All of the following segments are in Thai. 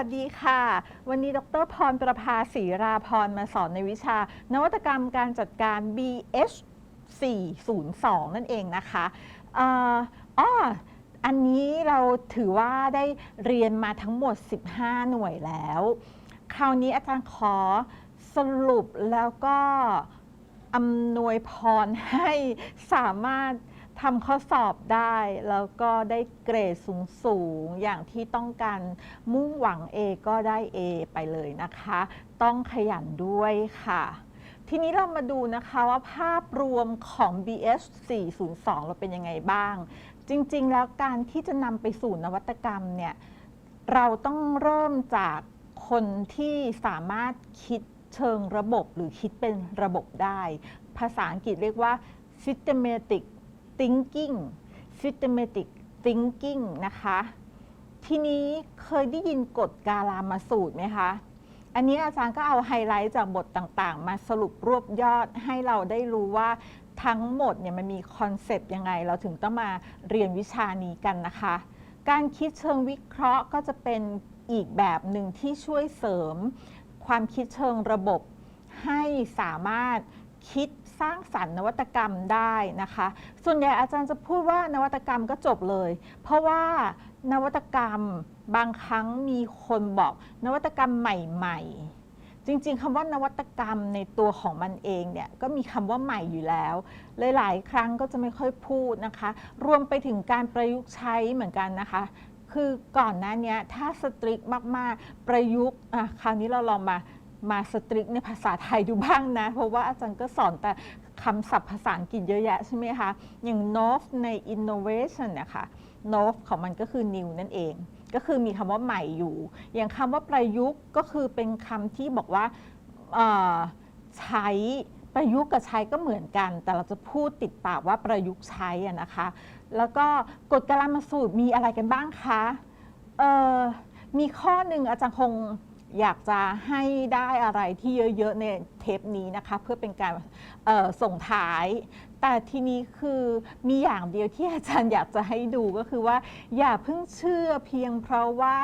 ัสดีค่ะ วันนี้ดรพรประภาศรีราพรมาสอนในวิชา นวัตกรรมการจัดการ BH 402 นั่นเองนะคะอ่ออ้ออันนี้เราถือว่าได้เรียนมาทั้งหมด 15 หน่วยแล้ว คราวนี้อาจารย์ขอสรุปแล้วก็อำนวยพรให้สามารถ ทำข้อสอบได้ แล้วก็ได้เกรดสูงๆอย่างที่ต้องการมุ่งหวัง A ก็ได้ A ไปเลยนะคะ ต้องขยันด้วยค่ะ ทีนี้เรามาดูนะคะว่าภาพรวมของ BS 402 เราเป็นยังไงบ้าง จริง ๆ แล้วการที่จะนำไปสู่นวัตกรรมเนี่ย เราต้องเริ่มจากคนที่สามารถคิดเชิงระบบหรือคิดเป็นระบบได้ ภาษาอังกฤษเรียกว่า systematic thinking systematic thinking นะคะ ทีนี้เคยได้ยินกฎกาลามาสูตรไหมคะ อันนี้อาจารย์ก็เอาไฮไลท์จากบทต่างๆ มาสรุปรวบยอดให้เราได้รู้ว่าทั้งหมดเนี่ยมันมีคอนเซปต์ยังไง เราถึงต้องมาเรียนวิชานี้กันนะคะ การคิดเชิงวิเคราะห์ก็จะเป็นอีกแบบหนึ่งที่ช่วยเสริม ความคิดเชิงระบบให้สามารถคิด สร้างสรรค์นวัตกรรมได้นะคะ ส่วนใหญ่อาจารย์จะพูดว่านวัตกรรมก็จบเลย เพราะว่านวัตกรรมบางครั้งมีคนบอกนวัตกรรมใหม่ ๆจริงๆคำว่านวัตกรรมในตัวของมันเองเนี่ยก็มีคำว่าใหม่อยู่แล้ว หลายๆ ครั้งก็จะไม่ค่อยพูดนะคะ รวมไปถึงการประยุกต์ใช้เหมือนกันนะคะ คือก่อนหน้าเนี้ยถ้าสตริกมากๆ ประยุกต์อะคราวนี้เราลองมา มาสตริกในภาษาไทยดูบ้างนะ เพราะว่าอาจารย์ก็สอนแต่คำศัพท์ภาษาอังกฤษเยอะแยะใช่ไหมคะ อย่าง nov ใน innovation นะคะ nov ของมันก็คือ new นั่นเอง ก็คือมีคำว่าใหม่อยู่ อย่างคำว่าประยุกต์ก็คือเป็นคำที่บอกว่าใช้ประยุกต์กับใช้ก็เหมือนกัน แต่เราจะพูดติดปากว่าประยุกต์ใช้นะคะ แล้วก็กฎกาลามาสูตรมีอะไรกันบ้างคะมีข้อหนึ่งอาจารย์คง อยากจะให้ได้อะไรที่เยอะๆในเทปนี้นะคะ เพื่อเป็นการส่งท้าย แต่ทีนี้คือมีอย่างเดียวที่อาจารย์อยากจะให้ดูก็คือว่า อย่าเพิ่งเชื่อเพียงเพราะว่า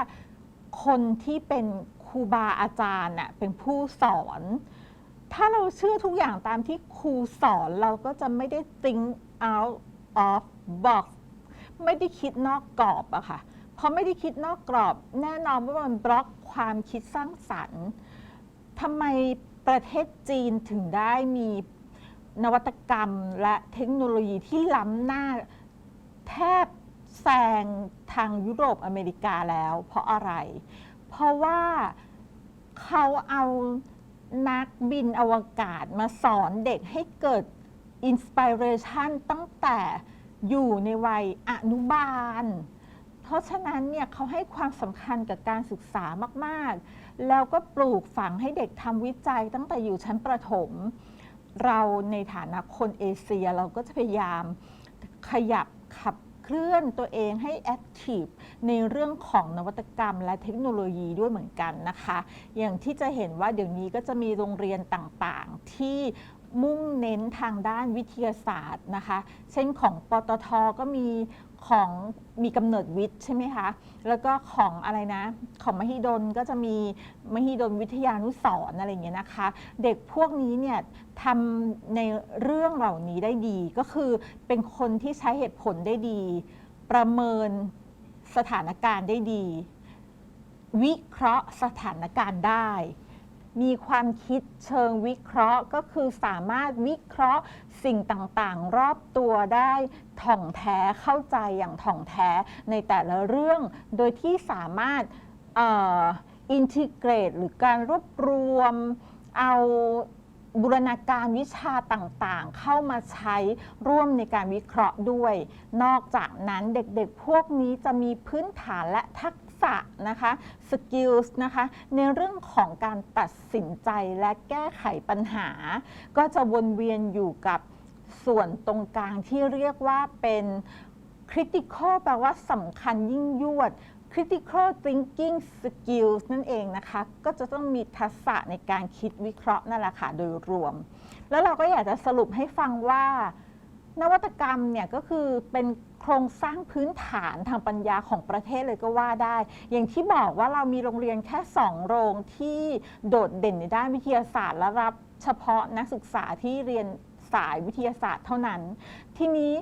คนที่เป็นครูบาอาจารย์น่ะเป็นผู้สอน ถ้าเราเชื่อทุกอย่างตามที่ครูสอนเราก็จะไม่ได้ think out of box ไม่ได้คิดนอกกรอบอะค่ะเพราะไม่ได้คิดนอกกรอบ แน่นอนว่ามันบล็อก ความคิดสร้างสรรค์ทำไมประเทศจีนถึงได้มีนวัตกรรมและเทคโนโลยีที่ล้ำหน้าแทบแซงทางยุโรปอเมริกาแล้ว เพราะอะไร เพราะว่าเขาเอานักบินอวกาศมาสอนเด็กให้เกิดอินสปิเรชันตั้งแต่อยู่ในวัยอนุบาล เพราะฉะนั้นเนี่ยเขาให้ความสำคัญกับการศึกษามากๆ แล้วก็ปลูกฝังให้เด็กทำวิจัยตั้งแต่อยู่ชั้นประถม เราในฐานะคนเอเชียเราก็จะพยายามขยับขับเคลื่อนตัวเองให้แอคทีฟในเรื่องของนวัตกรรมและเทคโนโลยีด้วยเหมือนกันนะคะ อย่างที่จะเห็นว่าเดี๋ยวนี้ก็จะมีโรงเรียนต่างๆ ที่มุ่งเน้นทางด้านวิทยาศาสตร์นะคะ เช่นของปตทก็มี ของมีกำเนิดวิทย์ใช่ไหมคะ แล้วก็ของอะไรนะ ของมหิดลก็จะมีมหิดลวิทยานุสรณ์อะไรอย่างเงี้ยนะคะ เด็กพวกนี้เนี่ยทำในเรื่องเหล่านี้ได้ดี ก็คือเป็นคนที่ใช้เหตุผลได้ดี ประเมินสถานการณ์ได้ดี วิเคราะห์สถานการณ์ได้ มีความคิดเชิงวิเคราะห์ก็คือสามารถวิเคราะห์สิ่งต่างๆ รอบตัวได้ถ่องแท้เข้าใจอย่างถ่องแท้ในแต่ละเรื่อง โดยที่สามารถอินทิเกรต หรือการรวบรวมเอาบูรณาการวิชาต่างๆ เข้ามาใช้ร่วมในการวิเคราะห์ด้วย นอกจากนั้นเด็กๆ พวกนี้จะมีพื้นฐานและทัก ษะนะคะสกิลส์นะคะในเรื่องของการตัดสินใจและแก้ไขปัญหา ก็จะวนเวียนอยู่กับส่วนตรงกลางที่เรียกว่าเป็น critical แปลว่าสำคัญยิ่งยวด critical thinking skills นั่นเองนะคะ ก็จะต้องมีทักษะในการคิดวิเคราะห์นั่นแหละค่ะโดยรวม แล้วเราก็อยากจะสรุปให้ฟังว่า นวัตกรรมเนี่ยก็คือเป็นโครงสร้างพื้นฐานทางปัญญาของประเทศเลยก็ว่าได้ อย่างที่บอกว่าเรามีโรงเรียนแค่สองโรงที่โดดเด่นในด้านวิทยาศาสตร์และรับเฉพาะนักศึกษาที่เรียนสายวิทยาศาสตร์เท่านั้น ทีนี้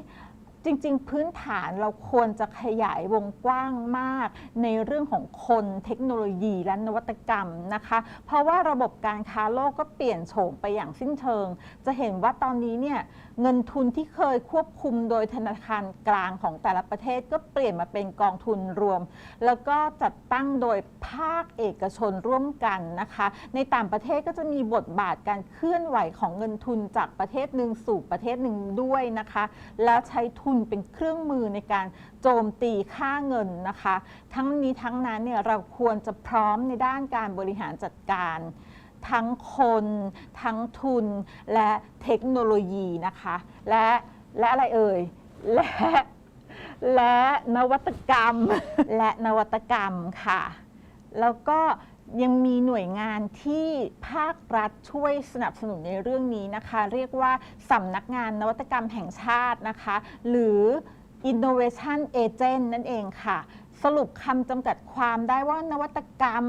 จริงๆ พื้นฐานเราควรจะขยายวงกว้างมาก ในเรื่องของคนเทคโนโลยีและนวัตกรรมนะคะ เพราะว่าระบบการค้าโลกก็เปลี่ยนโฉมไปอย่างสิ้นเชิง จะเห็นว่าตอนนี้เนี่ยเงินทุนที่เคยควบคุมโดยธนาคารกลางของแต่ละประเทศก็เปลี่ยนมาเป็นกองทุนรวม แล้วก็จัดตั้งโดยภาคเอกชนร่วมกันนะคะ ในต่างประเทศก็จะมีบทบาทการเคลื่อนไหวของเงินทุนจากประเทศหนึ่งสู่ประเทศหนึ่งด้วยนะคะ แล้วใช้ทุนเป็นเครื่องมือในการโจมตีค่าเงินนะคะ ทั้งนี้ทั้งนั้นเนี่ยเราควรจะพร้อมในด้านการบริหารจัดการทั้งคน ทั้งทุนและเทคโนโลยีนะคะ และและอะไรเอ่ย และและนวัตกรรม และนวัตกรรมค่ะ แล้วก็ ยังมีหน่วยงานที่ภาครัฐช่วยสนับสนุนในเรื่องนี้นะคะ เรียกว่าสำนักงานนวัตกรรมแห่งชาตินะคะ หรือ Innovation Agent นั่นเองค่ะ สรุปคำจำกัดความได้ว่านวัตกรรม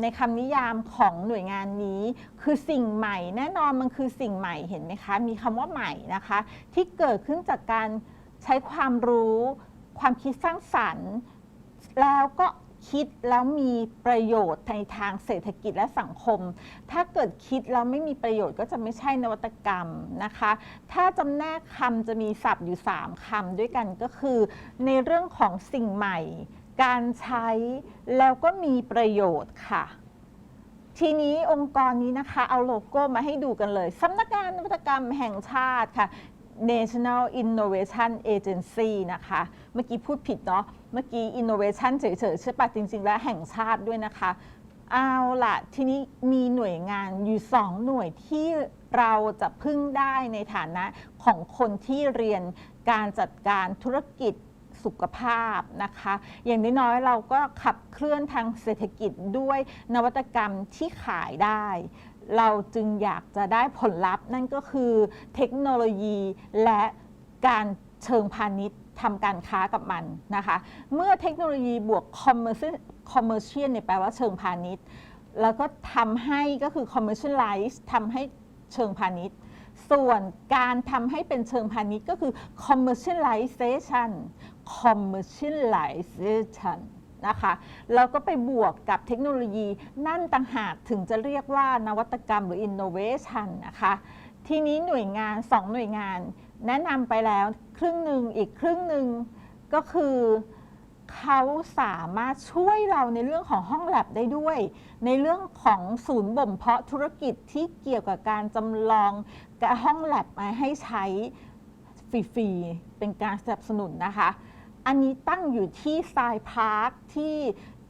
ในคำนิยามของหน่วยงานนี้ คือสิ่งใหม่ แน่นอนมันคือสิ่งใหม่เห็นไหมคะ มีคำว่าใหม่นะคะ ที่เกิดขึ้นจากการใช้ความรู้ ความคิดสร้างสรรค์ แล้วก็ คิดแล้วมีประโยชน์ในทางเศรษฐกิจและสังคม ถ้าเกิดคิดแล้วไม่มีประโยชน์ก็จะไม่ใช่นวัตกรรมนะคะ ถ้าจำแนกคำจะมีศัพท์อยู่ 3คำด้วยกันก็คือ ในเรื่องของสิ่งใหม่ การใช้แล้วก็มีประโยชน์ค่ะทีนี้องค์กรนี้นะคะเอาโลโก้มาให้ดูกันเลยสำนักงานนวัตกรรมแห่งชาติค่ะ National Innovation Agency นะคะ เมื่อกี้พูดผิดเนาะ เมื่อกี้ Innovation เฉยๆใช่ปะจริง ๆ แล้วแห่งชาติด้วยนะคะ เอาละทีนี้มีหน่วยงานอยู่ 2 หน่วยที่เราจะพึ่งได้ในฐานะของคนที่เรียนการจัดการธุรกิจสุขภาพนะคะ อย่างน้อยๆเราก็ขับเคลื่อนทางเศรษฐกิจด้วยนวัตกรรมที่ขายได้ เราจึงอยากจะได้ผลลัพธ์ นั่นก็คือเทคโนโลยีและการเชิงพาณิชย์ทำการค้ากับมันนะคะ เมื่อเทคโนโลยีบวก commercial commercial เนี่ยแปลว่าเชิงพาณิชย์ แล้วก็ทำให้ก็คือ commercialize ทำให้เชิงพาณิชย์ ส่วนการทำให้เป็นเชิงพาณิชย์ก็คือ commercialization commercialization นะคะแล้วก็ไปบวกกับเทคโนโลยี นั่นต่างหากถึงจะเรียกว่านวัตกรรมหรือ innovation นะคะทีนี้หน่วยงาน 2 หน่วยงาน แนะนำไปแล้วครึ่งหนึ่งอีกครึ่งหนึ่งก็คือเขาสามารถช่วยเราในเรื่องของห้องแลบได้ด้วย ในเรื่องของศูนย์บ่มเพาะธุรกิจที่เกี่ยวกับการจำลองกับห้องแลบมาให้ใช้ฟรีๆเป็นการสนับสนุนนะคะ อันนี้ตั้งอยู่ที่ทรายพาร์คที่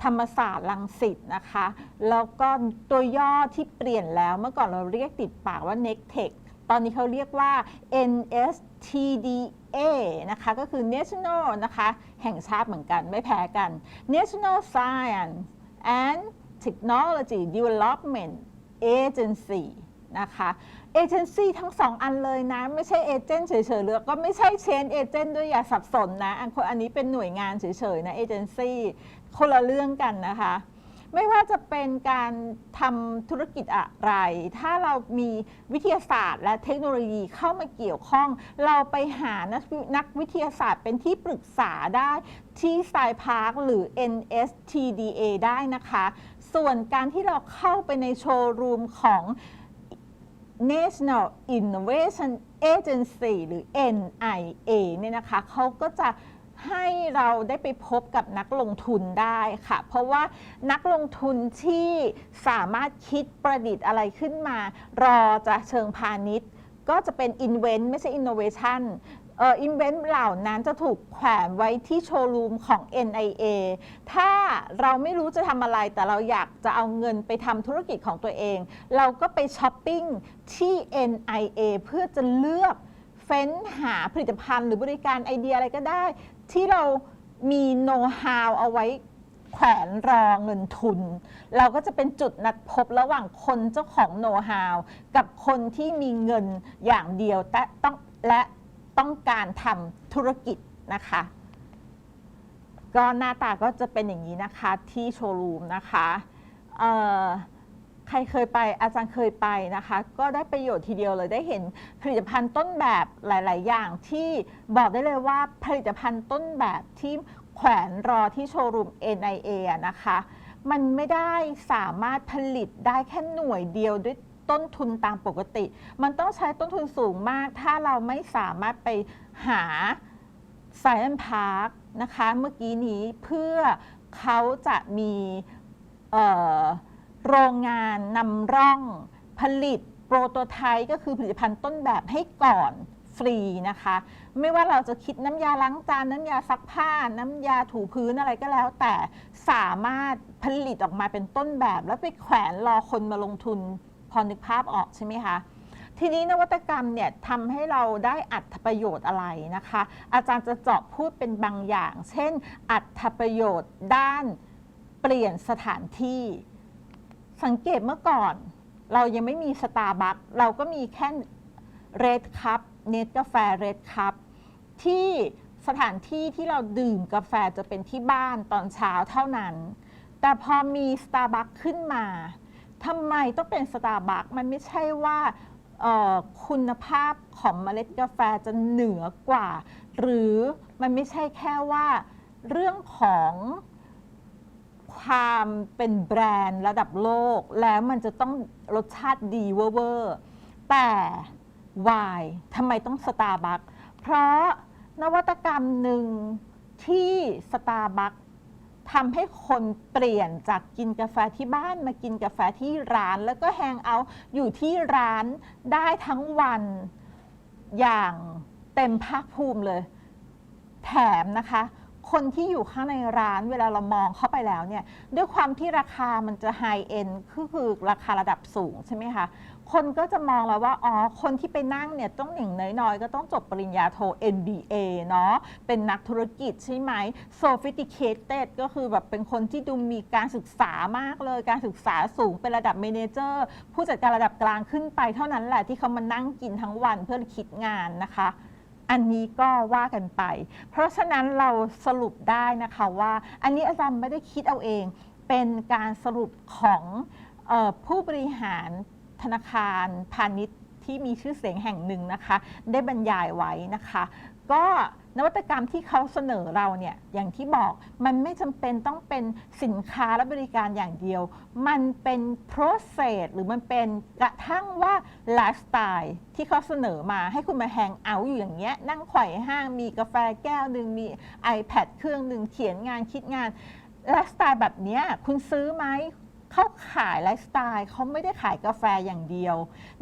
ธรรมศาสตร์ลังสิตนะคะ แล้วก็ตัวย่อที่เปลี่ยนแล้วเมื่อก่อนเราเรียกติดปากว่า NECTEC ตอนนี้เขาเรียกว่า NSTDA นะคะก็คือ National นะคะแห่งชาติเหมือนกันไม่แพ้กัน National Science and Technology Development Agency นะคะเอเจนซี่ทั้งสองอันเลยนะ ไม่ใช่เอเจนต์เฉยๆหรือก็ไม่ใช่เชนเอเจนต์ด้วยอย่าสับสนนะ อันคนอันนี้เป็นหน่วยงานเฉยๆนะเอเจนซี่คนละเรื่องกันนะคะ ไม่ว่าจะเป็นการทำธุรกิจอะไร ถ้าเรามีวิทยาศาสตร์ และเทคโนโลยีเข้ามาเกี่ยวข้อง เราไปหานักวินักวิทยาศาสตร์เป็นที่ปรึกษาได้ที่สายพาร์คหรือ NSTDA ได้นะคะ ส่วนการที่เราเข้าไปในโชว์รูมของ National Innovation Agency หรือ NIA เนี่ยนะคะเขาก็จะให้เราได้ไปพบกับนักลงทุนได้ค่ะ เพราะว่านักลงทุนที่สามารถคิดประดิษฐ์อะไรขึ้นมา รอจะเชิงพาณิชย์ ก็จะเป็น Invent ไม่ใช่ Innovation เอ่อ Invent เหล่านั้นจะถูกแขวนไว้ที่โชว์รูมของ NIA ถ้าเราไม่รู้จะทำอะไรแต่เราอยากจะเอาเงินไปทำธุรกิจของตัวเอง เราก็ไปช้อปปิ้งที่ NIA เพื่อจะเลือกเฟ้นหาผลิตภัณฑ์หรือบริการไอเดียอะไรก็ได้ ที่เรามีโน้ตฮาวเอาไว้แขวนรอเงินทุน เราก็จะเป็นจุดนัดพบระหว่างคนเจ้าของโน้ตฮาวกับคนที่มีเงินอย่างเดียวแต่ต้องและ ต้องการทำธุรกิจนะคะ ก็หน้าตาก็จะเป็นอย่างนี้นะคะที่โชว์รูมนะคะใครเคยไปอาจารย์เคยไปนะคะ ก็ได้ประโยชน์ทีเดียวเลยได้เห็นผลิตภัณฑ์ต้นแบบหลาย ๆ อย่างที่บอกได้เลยว่าผลิตภัณฑ์ต้นแบบที่แขวนรอที่โชว์รูม NIA อะนะคะ มันไม่ได้สามารถผลิตได้แค่หน่วยเดียวด้วย ต้นทุนตามปกติ มันต้องใช้ต้นทุนสูงมาก ถ้าเราไม่สามารถไปหา s ซ i อนพาร์คนะคะเมื่อกี้นี้เพื่อเขาจะมีโรงงานนำร่องผลิตโปรโตไทป์ก็คือผลิตภัณฑ์ต้นแบบให้ก่อนฟรีนะคะ ไม่ว่าเราจะคิดน้ำยาล้างจาน น้ำยาซักผ้า น้ำยาถูพื้นอะไรก็แล้ว แต่สามารถผลิตออกมาเป็นต้นแบบ แล้วไปแขวนรอคนมาลงทุน อนึกภาพออกใช่ไหมคะทีนี้นวัตกรรมเนี่ยทำให้เราได้อัตประโยชน์อะไรนะคะ อาจารย์จะเจาะพูดเป็นบางอย่าง เช่น อัตประโยชน์ด้านเปลี่ยนสถานที่ สังเกตเมื่อก่อน เรายังไม่มีสตาร์บัคเราก็มีแค่เรดคัพเนตกาแฟเรดคัพที่สถานที่ที่เราดื่มกาแฟจะเป็นที่บ้านตอนเช้าเท่านั้น แต่พอมีสตาร์บัคขึ้นมา ทำไมต้องเป็นสตาร์บัคมันไม่ใช่ว่าเอ่อคุณภาพของเมล็ดกาแฟจะเหนือกว่า หรือมันไม่ใช่แค่ว่าเรื่องของความเป็นแบรนด์ระดับโลก แล้วมันจะต้องรสชาติดีเวอร์ๆแต่ why ทำไมต้องสตาร์บัคเพราะนวัตกรรมหนึ่งที่สตาร์บัค ทำให้คนเปลี่ยนจากกินกาแฟที่บ้านมากินกาแฟที่ร้าน แล้วก็แฮงเอาท์อยู่ที่ร้านได้ทั้งวันอย่างเต็มภาคภูมิเลย แถมนะคะ คนที่อยู่ข้างในร้านเวลาเรามองเข้าไปแล้วเนี่ย ด้วยความที่ราคามันจะไฮเอ็นคือคือราคาระดับสูงใช่ไหมคะ คนก็จะมองแล้วว่า อ๋อ คนที่ไปนั่งเนี่ยต้องอย่งน้อยๆ ก็ต้องจบปริญญาโท MBA เนาะ เป็นนักธุรกิจใช่ไหม sophisticated ก็คือแบบเป็นคนที่ดูมีการศึกษามากเลย การศึกษาสูงเป็นระดับเมนเจอร์ผู้จัดการระดับกลางขึ้นไปเท่านั้นแหละที่เขามานั่งกินทั้งวันเพื่อคิดงานนะคะ อันนี้ก็ว่ากันไป เพราะฉะนั้นเราสรุปได้นะคะว่า อันนี้อาจารย์ไม่ได้คิดเอาเอง เป็นการสรุปของออผู้บริหาร ธนาคารพาณิชย์ที่มีชื่อเสียงแห่งหนึ่งนะคะ ได้บรรยายไว้นะคะ ก็นวัตกรรมที่เขาเสนอเราเนี่ยอย่างที่บอกมันไม่จำเป็นต้องเป็นสินค้าและบริการอย่างเดียว มันเป็น process หรือมันเป็นกระทั่งว่าไลฟ์สไตล์ที่เขาเสนอมาให้คุณมาแฮงเอาอยู่อย่างเงี้ยนั่งไขว่ห้างมีกาแฟแก้วหนึ่งมี iPad เครื่องหนึ่งเขียนงานคิดงานไลฟ์สไตล์แบบเนี้ยคุณซื้อไหม เขาขายไลฟ์สไตล์เขาไม่ได้ขายกาแฟอย่างเดียว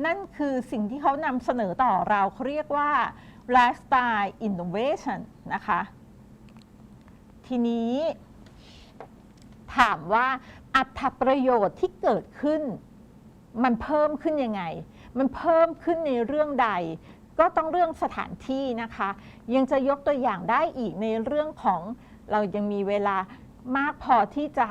นั่นคือสิ่งที่เขานำเสนอต่อเราเขาเรียกว่า lifestyle innovation นะคะ ทีนี้ ถามว่าอัตประโยชน์ที่เกิดขึ้น มันเพิ่มขึ้นยังไง มันเพิ่มขึ้นในเรื่องใด ก็ต้องเรื่องสถานที่นะคะ ยังจะยกตัวอย่างได้อีกในเรื่องของเรายังมีเวลามากพอที่จะ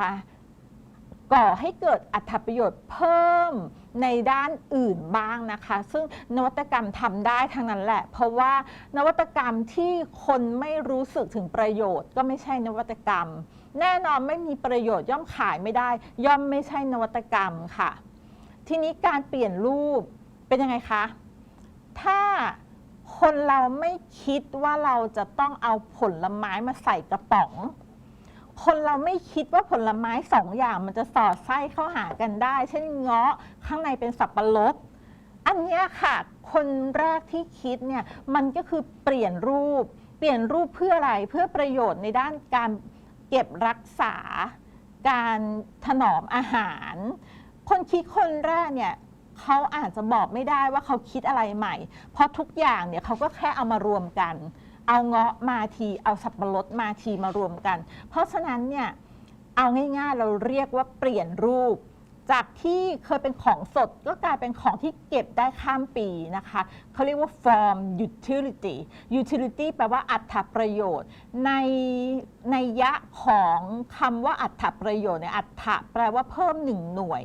ก่อให้เกิดอัตประโยชน์เพิ่มในด้านอื่นบ้างนะคะ ซึ่งนวัตกรรมทำได้ทั้งนั้นแหละ เพราะว่านวัตกรรมที่คนไม่รู้สึกถึงประโยชน์ ก็ไม่ใช่นวัตกรรม แน่นอนไม่มีประโยชน์ย่อมขายไม่ได้ ย่อมไม่ใช่นวัตกรรมค่ะ ทีนี้การเปลี่ยนรูปเป็นยังไงคะ ถ้าคนเราไม่คิดว่าเราจะต้องเอาผลไม้มาใส่กระป๋อง คนเราไม่คิดว่าผลไม้สองอย่างมันจะสอดไส้เข้าหากันได้ เช่นเงาะข้างในเป็นสับปะรดอันนี้ค่ะ คนแรกที่คิดเนี่ยมันก็คือเปลี่ยนรูป เปลี่ยนรูปเพื่ออะไรเพื่อประโยชน์ในด้านการเก็บรักษา การถนอมอาหาร คนคิดคนแรกเนี่ยเขาอาจจะบอกไม่ได้ว่าเขาคิดอะไรใหม่ เพราะทุกอย่างเนี่ยเขาก็แค่เอามารวมกัน เอาเงาะมาทีเอาสับปะรดมาทีมารวมกัน เพราะฉะนั้นเนี่ยเอาง่ายๆเราเรียกว่าเปลี่ยนรูป จากที่เคยเป็นของสดก็กลายเป็นของที่เก็บได้ข้ามปีนะคะเขาเรียกว่า form utility utility แปลว่าอัตประโยชน์ ในในยะของคำว่าอัตประโยชน์เนี่ยอัตแปลว่าเพิ่มหนึ่งหน่วย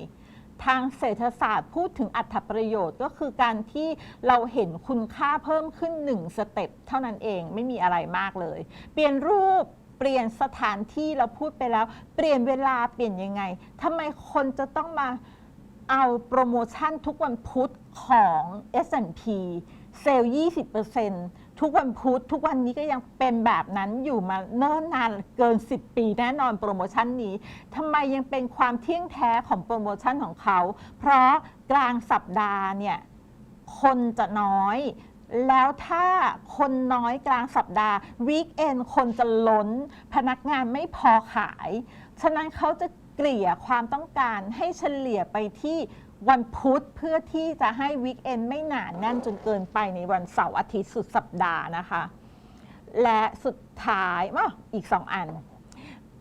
ทางเศรษฐศาสตร์พูดถึงอัตประโยชน์ก็คือการที่เราเห็นคุณค่าเพิ่มขึ้น 1 สเต็ปเท่านั้นเองไม่มีอะไรมากเลย เปลี่ยนรูปเปลี่ยนสถานที่เราพูดไปแล้ว เปลี่ยนเวลาเปลี่ยนยังไงทำไมคนจะต้องมาเอาโปรโมชั่นทุกวันพุธของ S&P เซลล์20% ทุกวันพุธทุกวันนี้ก็ยังเป็นแบบนั้นอยู่มาเนิ่นนานเกิน 10 ปีแน่นอนโปรโมชั่นนี้ทำไมยังเป็นความเที่ยงแท้ของโปรโมชั่นของเขา เพราะกลางสัปดาห์เนี่ยคนจะน้อย แล้วถ้าคนน้อยกลางสัปดาห์วีคเอนคนจะล้น พนักงานไม่พอขาย ฉะนั้นเขาจะเกลี่ยความต้องการให้เฉลี่ยไปที่ วันพุธเพื่อที่จะให้วีคเอนไม่หนาแน่นจนเกินไปในวันเสาร์อาทิตย์สุดสัปดาห์นะคะ และสุดท้ายอ้ออีกสองอัน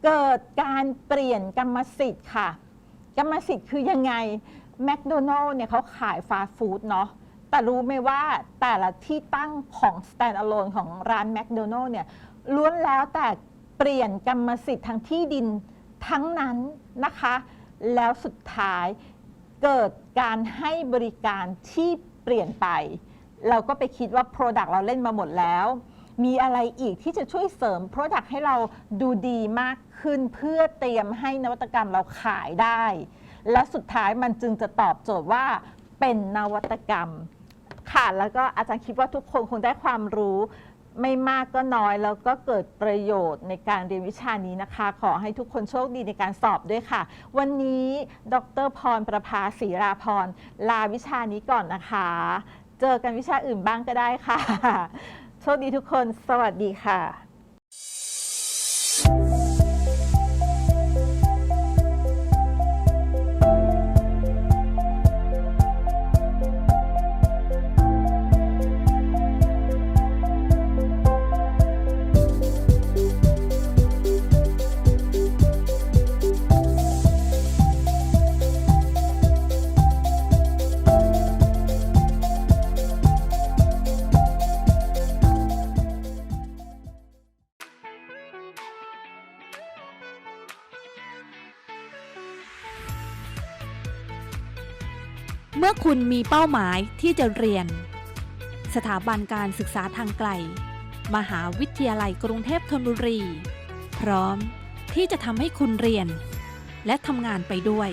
เกิดการเปลี่ยนกรรมสิทธิ์ค่ะ กรรมสิทธิ์คือยังไงแมคโดนัลล์เนี่ยเขาขายฟาสต์ฟู้ดเนาะแต่รู้ไหมว่าแต่ละที่ตั้งของ stand-alone ของร้านแมคโดนัลล์เนี่ยล้วนแล้วแต่เปลี่ยนกรรมสิทธิ์ทางที่ดินทั้งนั้นนะคะ แล้วสุดท้าย เกิดการให้บริการที่เปลี่ยนไป เราก็ไปคิดว่า Product เราเล่นมาหมดแล้ว มีอะไรอีกที่จะช่วยเสริม Product ให้เราดูดีมากขึ้นเพื่อเตรียมให้นวัตกรรมเราขายได้ และสุดท้ายมันจึงจะตอบโจทย์ว่าเป็นนวัตกรรม ค่ะ แล้วก็อาจารย์คิดว่าทุกคนคงได้ความรู้ ไม่มากก็น้อยแล้วก็เกิดประโยชน์ในการเรียนวิชานี้นะคะ ขอให้ทุกคนโชคดีในการสอบด้วยค่ะ วันนี้ดรพรประภาศรีราพรลาวิชานี้ก่อนนะคะ เจอกันวิชาอื่นบ้างก็ได้ค่ะ โชคดีทุกคน สวัสดีค่ะ เมื่อคุณมีเป้าหมายที่จะเรียน สถาบันการศึกษาทางไกล มหาวิทยาลัยกรุงเทพธนบุรี พร้อมที่จะทำให้คุณเรียน และทำงานไปด้วย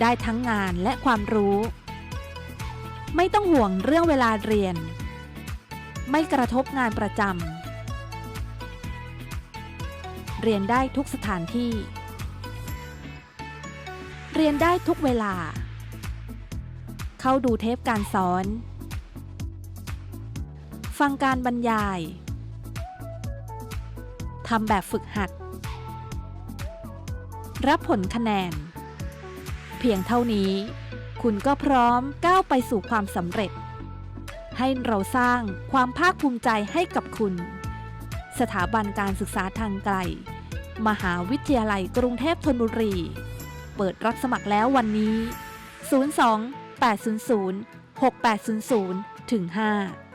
ได้ทั้งงานและความรู้ ไม่ต้องห่วงเรื่องเวลาเรียน ไม่กระทบงานประจำเรียนได้ทุกสถานที่ เรียนได้ทุกเวลา เข้าดูเทปการสอน ฟังการบรรยาย ทำแบบฝึกหัด รับผลคะแนน เพียงเท่านี้ คุณก็พร้อมก้าวไปสู่ความสำเร็จ ให้เราสร้างความภาคภูมิใจให้กับคุณ สถาบันการศึกษาทางไกล มหาวิทยาลัยกรุงเทพธนบุรี เปิดรับสมัครแล้ววันนี้02 800 6800 ถึง 5